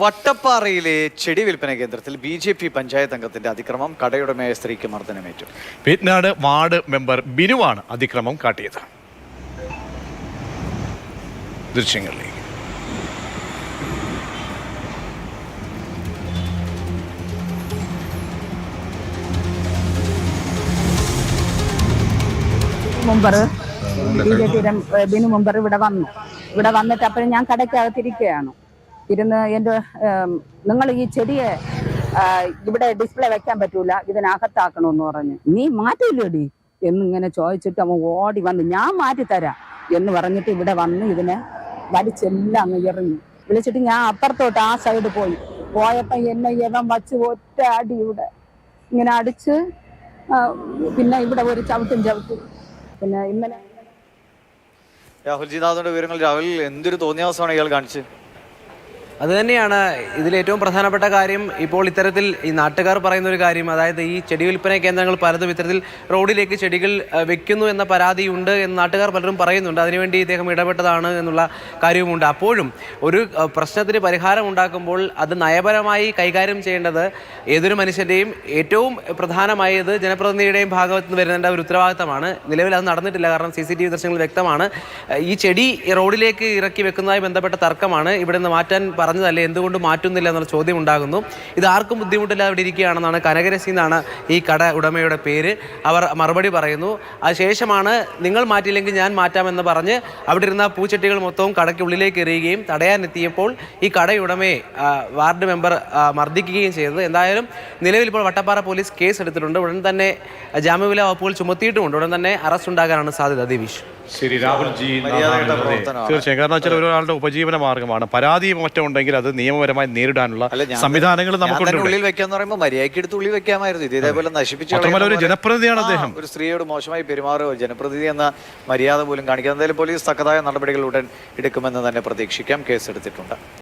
വട്ടപ്പാറയിലെ ചെടി വിൽപ്പന കേന്ദ്രത്തിൽ ബി ജെ പി പഞ്ചായത്ത് അംഗത്തിന്റെ അതിക്രമം കടയുടമയായ സ്ത്രീക്ക് മർദ്ദനമേറ്റു പിന്നാട് വാർഡ് മെമ്പർ ബിനുവാണ് അതിക്രമം കാട്ടിയത്. ദൃശ്യങ്ങളിലേക്ക്. മുമ്പർ ബി ജെ പിയുടെ ബിനു മുമ്പർ ഇവിടെ വന്നു. ഇവിടെ വന്നിട്ട് അപ്പോഴും ഞാൻ കടയ്ക്കകത്തിരിക്കുകയാണ് ഇരുന്ന് എന്റെ നിങ്ങൾ ഈ ചെടിയെ ഇവിടെ ഡിസ്പ്ലേ വെക്കാൻ പറ്റൂല ഇതിനകത്താക്കണമെന്ന് പറഞ്ഞു. നീ മാറ്റില്ലേടി എന്നിങ്ങനെ ചോദിച്ചിട്ട് അവൻ ഓടി വന്ന് ഞാൻ മാറ്റിത്തരാം എന്ന് പറഞ്ഞിട്ട് ഇവിടെ വന്ന് ഇതിനെ വലിച്ചെല്ലാം അങ്ങ് എറിഞ്ഞു. വിളിച്ചിട്ട് ഞാൻ അപ്പുറത്തോട്ട് ആ സൈഡ് പോയി. പോയപ്പോൾ എന്നെ ഇവൻ വച്ച് ഒറ്റ അടി ഇവിടെ. ഇങ്ങനെ അടിച്ച് പിന്നെ ഇവിടെ ഒരു ചവിട്ടും ചവിട്ടും. പിന്നെ ഇന്നലെ രാഹുൽ ജിനാഥിന്റെ വിവരങ്ങൾ രാഹുൽ എന്തൊരു തോന്നിയാവസമാണ് ഇയാൾ കാണിച്ചത്? അത് തന്നെയാണ് ഇതിൽ ഏറ്റവും പ്രധാനപ്പെട്ട കാര്യം ഇപ്പോൾ ഇത്തരത്തിൽ ഈ നാട്ടുകാർ പറയുന്ന ഒരു കാര്യം അതായത് ഈ ചെടി വിൽപ്പന കേന്ദ്രങ്ങൾ പലതും ഇത്തരത്തിൽ റോഡിലേക്ക് ചെടികൾ വെക്കുന്നു എന്ന പരാതിയുണ്ട് എന്ന് നാട്ടുകാർ പലരും പറയുന്നുണ്ട്. അതിനുവേണ്ടി ഇദ്ദേഹം ഇടപെട്ടതാണ് എന്നുള്ള കാര്യവുമുണ്ട്. അപ്പോഴും ഒരു പ്രശ്നത്തിന് പരിഹാരം ഉണ്ടാക്കുമ്പോൾ അത് നയപരമായി കൈകാര്യം ചെയ്യേണ്ടത് ഏതൊരു മനുഷ്യന്റെയും ഏറ്റവും പ്രധാനമായത് ജനപ്രതിനിധിയുടെയും ഭാഗത്ത് നിന്ന് വരുന്നതിന്റെ ഒരു ഉത്തരവാദിത്തമാണ്. നിലവിൽ അത് നടന്നിട്ടില്ല. കാരണം സി സി ടി വി ദൃശ്യങ്ങൾ വ്യക്തമാണ്. ഈ ചെടി റോഡിലേക്ക് ഇറക്കി വെക്കുന്നതുമായി ബന്ധപ്പെട്ട തർക്കമാണ് ഇവിടെ നിന്ന് മാറ്റാൻ പറഞ്ഞതല്ലേ? എന്തുകൊണ്ട് മാറ്റുന്നില്ല എന്നുള്ള ചോദ്യം ഉണ്ടാകുന്നു. ഇത് ആർക്കും ബുദ്ധിമുട്ടില്ലാതെ ഇവിടെ ഇരിക്കുകയാണെന്നാണ് കനകരസി എന്നാണ് ഈ കട ഉടമയുടെ പേര്. അവർ മറുപടി പറയുന്നു. അതിനുശേഷമാണ് നിങ്ങൾ മാറ്റിയില്ലെങ്കിൽ ഞാൻ മാറ്റാമെന്ന് പറഞ്ഞ് അവിടെ ഇരുന്ന പൂച്ചട്ടികൾ മൊത്തവും കടയ്ക്കുള്ളിലേക്ക് എറിയുകയും തടയാനെത്തിയപ്പോൾ ഈ കടയുടമയെ വാർഡ് മെമ്പർ മർദ്ദിക്കുകയും ചെയ്തത്. എന്തായാലും നിലവിൽ ഇപ്പോൾ വട്ടപ്പാറ പോലീസ് കേസ് എടുത്തിട്ടുണ്ട് ഉടൻ തന്നെ ജാമ്യവില വകുപ്പുകൾ ചുമത്തിയിട്ടുമുണ്ട്. ഉടൻ തന്നെ അറസ്റ്റ് ഉണ്ടാകാനാണ് സാധ്യത. ദിവീഷ് ശരി രാഹുൽ ജി മര്യാദയുടെ നാഥാണ്. പ്രവർത്തനമാണ്. തീർച്ചയായും. കാരണം വെച്ചാൽ ഒരാളുടെ ഉപജീവന മാർഗമാണ്. പരാതി മറ്റോ ഉണ്ടെങ്കിൽ അത് നിയമപരമായി നേരിടാനുള്ള സംവിധാനങ്ങൾ നമുക്ക് ഉള്ളിൽ വെക്കാന്ന് പറയുമ്പോൾ മര്യാദയ്ക്ക് എടുത്ത് ഉള്ളിൽ വെക്കാമായിരുന്നു. ഇത് ഇതേപോലെ നശിപ്പിച്ചു ഒരു ജനപ്രതിനിധിയാണ് അദ്ദേഹം. ഒരു സ്ത്രീയോട് മോശമായി പെരുമാറുക ജനപ്രതിനിധി എന്ന മര്യാദ പോലും കാണിക്കാൻ എന്തായാലും പോലീസ് തക്കതായ നടപടികൾ ഉടൻ എടുക്കുമെന്ന് തന്നെ പ്രതീക്ഷിക്കാം. കേസെടുത്തിട്ടുണ്ട്.